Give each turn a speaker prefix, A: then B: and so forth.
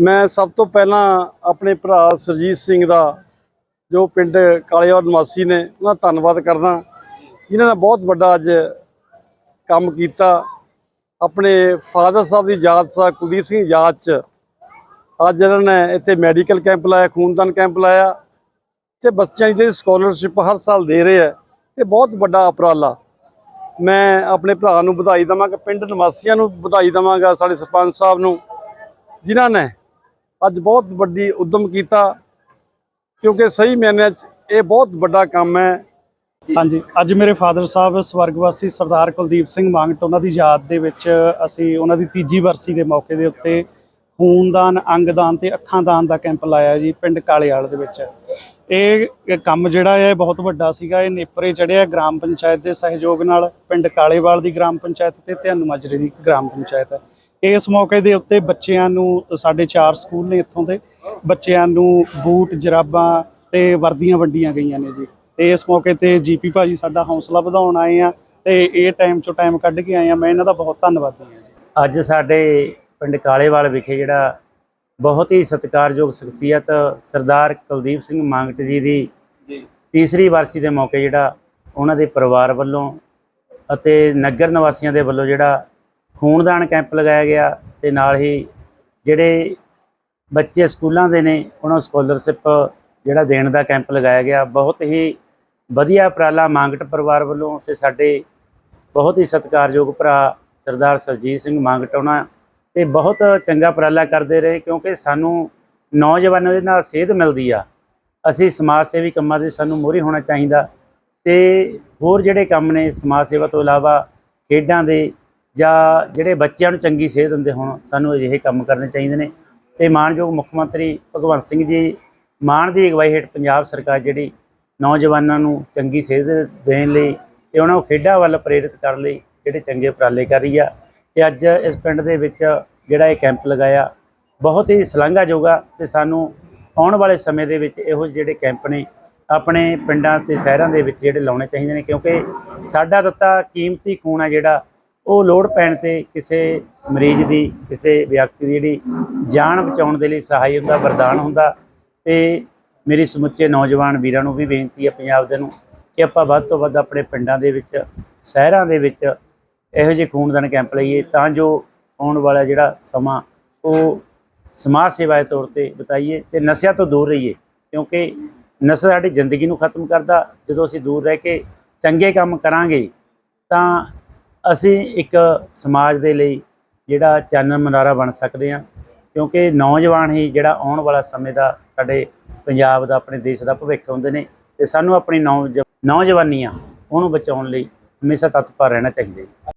A: ਮੈਂ ਸਭ ਤੋਂ ਪਹਿਲਾਂ ਆਪਣੇ ਭਰਾ ਸਰਜੀਤ ਸਿੰਘ ਦਾ, ਜੋ ਪਿੰਡ ਕਾਲੇਵਾਲ ਨਿਵਾਸੀ ਨੇ, ਉਹਨਾਂ ਦਾ ਧੰਨਵਾਦ ਕਰਦਾ। ਜਿਨ੍ਹਾਂ ਨੇ ਬਹੁਤ ਵੱਡਾ ਅੱਜ ਕੰਮ ਕੀਤਾ। ਆਪਣੇ ਫਾਦਰ ਸਾਹਿਬ ਦੀ ਯਾਦ ਸਾ ਕੁਲਦੀਪ ਸਿੰਘ ਯਾਦ ਚ, ਅੱਜ ਇਹਨਾਂ ਨੇ ਇੱਥੇ ਮੈਡੀਕਲ ਕੈਂਪ ਲਾਇਆ, ਖੂਨਦਾਨ ਕੈਂਪ ਲਾਇਆ। ਤੇ ਬੱਚਿਆਂ ਦੀ ਜਿਹੜੀ ਸਕਾਲਰਸ਼ਿਪ ਹਰ ਸਾਲ ਦੇ ਰਹੇ ਹੈ ਇਹ ਬਹੁਤ ਵੱਡਾ ਉਪਰਾਲਾ। ਮੈਂ ਆਪਣੇ ਭਰਾ ਨੂੰ ਵਧਾਈ ਦਵਾਂਗਾ, ਪਿੰਡ ਨਿਵਾਸੀਆਂ ਨੂੰ ਵਧਾਈ ਦਵਾਂਗਾ, ਸਾਡੇ ਸਰਪੰਚ ਸਾਹਿਬ ਨੂੰ, ਜਿਨ੍ਹਾਂ ਨੇ ਅੱਜ ਬਹੁਤ ਵੱਡੀ ਉਦਮ ਕੀਤਾ, ਕਿਉਂਕਿ ਸਹੀ ਮੈਨੇ 'ਚ ਇਹ ਬਹੁਤ ਵੱਡਾ ਕੰਮ ਹੈ।
B: ਹਾਂਜੀ, ਅੱਜ ਮੇਰੇ ਫਾਦਰ ਸਾਹਿਬ ਸਵਰਗਵਾਸੀ ਸਰਦਾਰ ਕੁਲਦੀਪ ਸਿੰਘ ਮੰਗਟ ਉਹਨਾਂ ਦੀ ਯਾਦ ਦੇ ਵਿੱਚ ਅਸੀਂ ਉਹਨਾਂ ਦੀ ਤੀਜੀ ਵਰਸੀ ਦੇ ਮੌਕੇ ਦੇ ਉੱਤੇ ਖੂਨਦਾਨ, ਅੰਗਦਾਨ ਤੇ ਅੱਖਾਂ ਦਾਨ ਦਾ ਕੈਂਪ ਲਾਇਆ ਜੀ, ਪਿੰਡ ਕਾਲੇਵਾਲ ਦੇ ਵਿੱਚ। ਇਹ ਇਹ ਕੰਮ ਜਿਹੜਾ ਹੈ ਬਹੁਤ ਵੱਡਾ ਸੀਗਾ। ਇਹ ਨੇਪਰੇ ਚੜਿਆ ਗ੍ਰਾਮ ਪੰਚਾਇਤ ਦੇ ਸਹਿਯੋਗ ਨਾਲ, ਪਿੰਡ ਕਾਲੇਵਾਲ ਦੀ ਗ੍ਰਾਮ ਪੰਚਾਇਤ ਤੇ ਧਿਆਨ ਮਾਜਰੇ ਦੀ ਗ੍ਰਾਮ ਪੰਚਾਇਤ। ਇਸ ਮੌਕੇ ਦੇ ਉੱਤੇ ਬੱਚਿਆਂ ਨੂੰ ਸਾਡੇ ਚਾਰ ਸਕੂਲ ਨੇ ਇੱਥੋਂ ਦੇ ਬੱਚਿਆਂ ਨੂੰ ਬੂਟ ਜਰਾਬਾਂ ਤੇ ਵਰਦੀਆਂ ਵੰਡੀਆਂ ਗਈਆਂ ਨੇ ਜੀ। ਤੇ ਇਸ ਮੌਕੇ ਤੇ ਜੀਪੀ ਭਾਜੀ ਸਾਡਾ ਹੌਸਲਾ ਵਧਾਉਣ ਆਏ ਆ ਤੇ ਇਹ ਟਾਈਮ ਚੋਂ ਟਾਈਮ ਕੱਢ ਕੇ ਆਏ ਆ। ਮੈਂ ਇਹਨਾਂ ਦਾ ਬਹੁਤ ਧੰਨਵਾਦੀ ਹਾਂ ਜੀ।
C: ਅੱਜ ਸਾਡੇ ਪਿੰਡ ਕਾਲੇਵਾਲ ਵਿਖੇ ਜਿਹੜਾ ਬਹੁਤ ਹੀ ਸਤਿਕਾਰਯੋਗ ਸ਼ਖਸੀਅਤ ਸਰਦਾਰ ਕੁਲਦੀਪ ਸਿੰਘ ਮੰਗਟ ਜੀ ਦੀ ਤੀਸਰੀ ਵਾਰਸੀ ਦੇ ਮੌਕੇ ਜਿਹੜਾ ਉਹਨਾਂ ਦੇ ਪਰਿਵਾਰ ਵੱਲੋਂ ਅਤੇ ਨਗਰ ਨਿਵਾਸੀਆਂ ਦੇ ਵੱਲੋਂ ਜਿਹੜਾ ਖੂਨਦਾਨ ਕੈਂਪ ਲਗਾਇਆ ਗਿਆ ਤੇ ਨਾਲ ਹੀ ਜਿਹੜੇ ਬੱਚੇ ਸਕੂਲਾਂ ਦੇ ਨੇ, ਉਹਨਾਂ ਨੂੰ ਸਕਾਲਰਸ਼ਿਪ ਜਿਹੜਾ ਦੇਣ ਦਾ ਕੈਂਪ ਲਗਾਇਆ ਗਿਆ। ਬਹੁਤ ਹੀ ਵਧੀਆ ਉਪਰਾਲਾ ਮੰਗਟ ਪਰਿਵਾਰ ਵੱਲੋਂ ਤੇ ਸਾਡੇ ਬਹੁਤ ਹੀ ਸਤਿਕਾਰਯੋਗ ਭਰਾ ਸਰਦਾਰ ਸਰਜੀਤ ਸਿੰਘ ਮੰਗਟ ਉਹਨਾਂ ਤੇ ਬਹੁਤ ਚੰਗਾ ਉਪਰਾਲਾ ਕਰਦੇ ਰਹੇ ਕਿਉਂਕਿ ਸਾਨੂੰ ਨੌਜਵਾਨਾਂ ਦੇ ਨਾਲ ਸੇਧ ਮਿਲਦੀ ਆ। ਅਸੀਂ ਸਮਾਜ ਸੇਵੀ ਕੰਮਾਂ ਦੇ ਸਾਨੂੰ ਮੋਹਰੀ ਹੋਣਾ ਚਾਹੀਦਾ ਤੇ ਹੋਰ ਜਿਹੜੇ ਕੰਮ ਨੇ ਸਮਾਜ ਸੇਵਾ ਤੋਂ ਇਲਾਵਾ ਖੇਡਾਂ ਦੇ ਜਾਂ ਜਿਹੜੇ ਬੱਚਿਆਂ ਨੂੰ ਚੰਗੀ ਸੇਧ ਦਿੰਦੇ ਹੋਣ, ਸਾਨੂੰ ਅਜਿਹੇ ਕੰਮ ਕਰਨੇ ਚਾਹੀਦੇ ਨੇ। ਤੇ ਮਾਨਯੋਗ ਮੁੱਖ ਮੰਤਰੀ ਭਗਵੰਤ ਸਿੰਘ ਜੀ ਮਾਨ ਦੀ ਅਗਵਾਈ ਹੇਠ ਪੰਜਾਬ ਸਰਕਾਰ ਜਿਹੜੀ ਨੌਜਵਾਨਾਂ ਨੂੰ ਚੰਗੀ ਸੇਧ ਦੇਣ ਲਈ ਤੇ ਉਹਨਾਂ ਨੂੰ ਖੇਡਾਂ ਵੱਲ ਪ੍ਰੇਰਿਤ ਕਰਨ ਲਈ ਜਿਹੜੇ ਚੰਗੇ ਉਪਰਾਲੇ ਕਰ ਰਹੀ ਆ। ਤੇ ਅੱਜ ਇਸ ਪਿੰਡ ਦੇ ਵਿੱਚ ਜਿਹੜਾ ਇਹ ਕੈਂਪ ਲਗਾਇਆ, ਬਹੁਤ ਹੀ ਸ਼ਲਾਘਾਯੋਗ ਆ ਤੇ ਸਾਨੂੰ ਆਉਣ ਵਾਲੇ ਸਮੇਂ ਦੇ ਵਿੱਚ ਇਹੋ ਜਿਹੇ ਜਿਹੜੇ ਕੈਂਪ ਨੇ, ਆਪਣੇ ਪਿੰਡਾਂ ਤੇ ਸ਼ਹਿਰਾਂ ਦੇ ਵਿੱਚ ਜਿਹੜੇ ਲਾਉਣੇ ਚਾਹੀਦੇ ਨੇ। ਕਿਉਂਕਿ ਸਾਡਾ ਦਿੱਤਾ ਕੀਮਤੀ ਖੂਨ ਆ ਜਿਹੜਾ ਉਹ ਲੋੜ ਪੈਣ ਤੇ ਕਿਸੇ ਮਰੀਜ਼ ਦੀ, ਕਿਸੇ ਵਿਅਕਤੀ ਦੀ ਜਿਹੜੀ ਜਾਨ ਬਚਾਉਣ ਦੇ ਲਈ ਸਹਾਈ ਹੁੰਦਾ, ਵਰਦਾਨ ਹੁੰਦਾ ਤੇ ਮੇਰੀ ਸਮੁੱਚੇ ਨੌਜਵਾਨ ਵੀਰਾਂ ਨੂੰ ਵੀ ਬੇਨਤੀ ਹੈ ਪੰਜਾਬ ਦੇ ਨੂੰ ਕਿ ਆਪਾਂ ਵੱਧ ਤੋਂ ਵੱਧ ਆਪਣੇ ਪਿੰਡਾਂ ਦੇ ਵਿੱਚ, ਸ਼ਹਿਰਾਂ ਦੇ ਵਿੱਚ ਇਹੋ ਜਿਹੇ ਖੂਨਦਾਨ ਕੈਂਪ ਲਈਏ ਤਾਂ ਜੋ ਆਉਣ ਵਾਲਾ ਜਿਹੜਾ ਸਮਾਂ ਉਹ ਸਮਾਜ ਸੇਵਾ ਦੇ ਤੌਰ ਤੇ ਬਿਤਾਈਏ ਤੇ ਨਸ਼ਿਆਂ ਤੋਂ ਦੂਰ ਰਹੀਏ ਕਿਉਂਕਿ ਨਸ਼ਾ ਸਾਡੀ ਜ਼ਿੰਦਗੀ ਨੂੰ ਖਤਮ ਕਰਦਾ। ਜਦੋਂ ਅਸੀਂ ਦੂਰ ਰਹਿ ਕੇ ਚੰਗੇ ਕੰਮ ਕਰਾਂਗੇ ਤਾਂ ਅਸੀਂ ਇੱਕ ਸਮਾਜ ਦੇ ਲਈ ਜਿਹੜਾ ਚਾਨਣ ਮਨਾਰਾ ਬਣ ਸਕਦੇ ਹਾਂ, ਕਿਉਂਕਿ ਨੌਜਵਾਨ ਹੀ ਜਿਹੜਾ ਆਉਣ ਵਾਲਾ ਸਮੇਂ ਦਾ ਸਾਡੇ ਪੰਜਾਬ ਦਾ, ਆਪਣੇ ਦੇਸ਼ ਦਾ ਭਵਿੱਖ ਹੁੰਦੇ ਨੇ ਤੇ ਸਾਨੂੰ ਆਪਣੀ ਨੌਜ ਨੌਜਵਾਨੀਆਂ ਉਹਨੂੰ ਬਚਾਉਣ ਲਈ ਹਮੇਸ਼ਾ ਤਤਪਰ ਰਹਿਣਾ ਚਾਹੀਦਾ ਹੈ।